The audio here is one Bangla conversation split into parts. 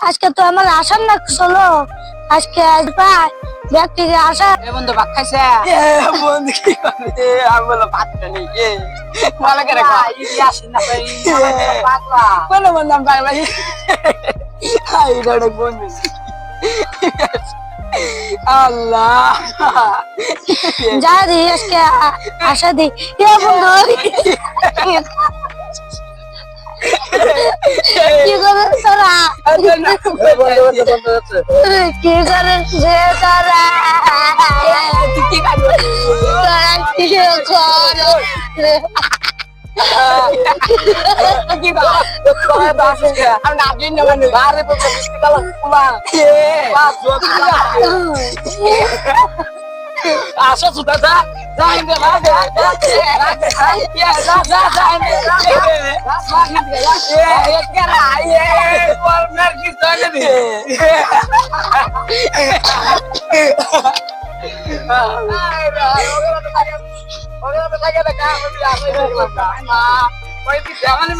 আজকে তো আমার আসার না চলো আজকে আসবা ব্যক্তিকে আসা। এ বন্ধু ভাত খাইছে? এ বন্ধু কি করে আমি বলো ভাতটা নেই এ। ভালো করে খা। আসেন না ভাই পাগলা। বলো বন্ধু আমি পাই ভাই হাই ডাড়ক বন্ধু। আল্লাহ। যা দি আজকে আশা দি। এ বন্ধু কি করে তোরা বন্ধু বন্ধু বন্ধু কি করে যে তোরা কি তোরা কি করে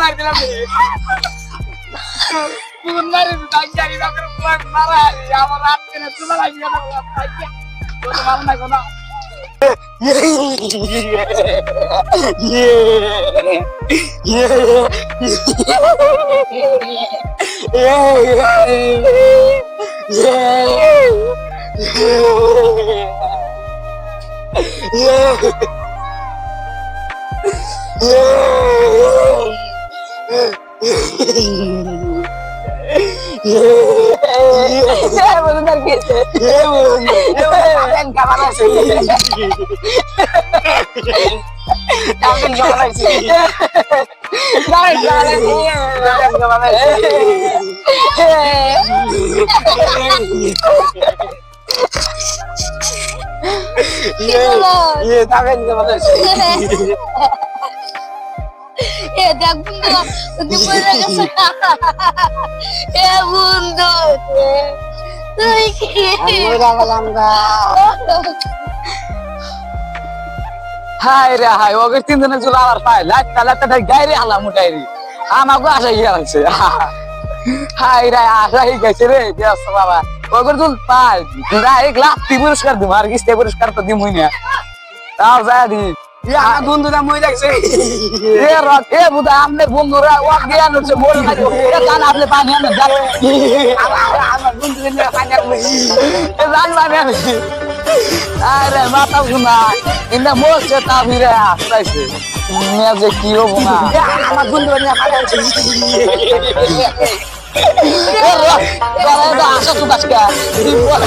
নাচি না বারে তো মিষ্টি কালা কুলা বাস আসো সুদা যা যা ইন্দে না যা যা চলে দি মার দিলাম মারি দাঁড়িয়ে মারা আমার রাত কেনে তুলা লাগি না তো ভালো না কোনো এ দেখ বন্ধু তুই গেছে এ বন্ধু হাই রে হাই ওকে তিন দিনের চুলা আবার পাই লাইট কালারটা গাইরে হালাম উঠাইরি আমাকে আশা গিয়ে আছে হাই রে আশা হয়ে গেছে রে ব্যস্ত বাবা। ওকে তুল পাই ডাইরেক্ট লাত্তি পুরস্কার দিব আর কিস্তে পুরস্কার তো দিমুই না। তাও যায় দি। বন্ধুরা বন্ধুরা আপনি যান আমার বন্ধুদের নিয়ে পানি আনবে এ জান পানি আনে আরে, মাথা গুনা ইন্দা মোছে তা ভিড়ে আসতেছে যে কি হব না। আমার বন্ধু আসা তো তুই বল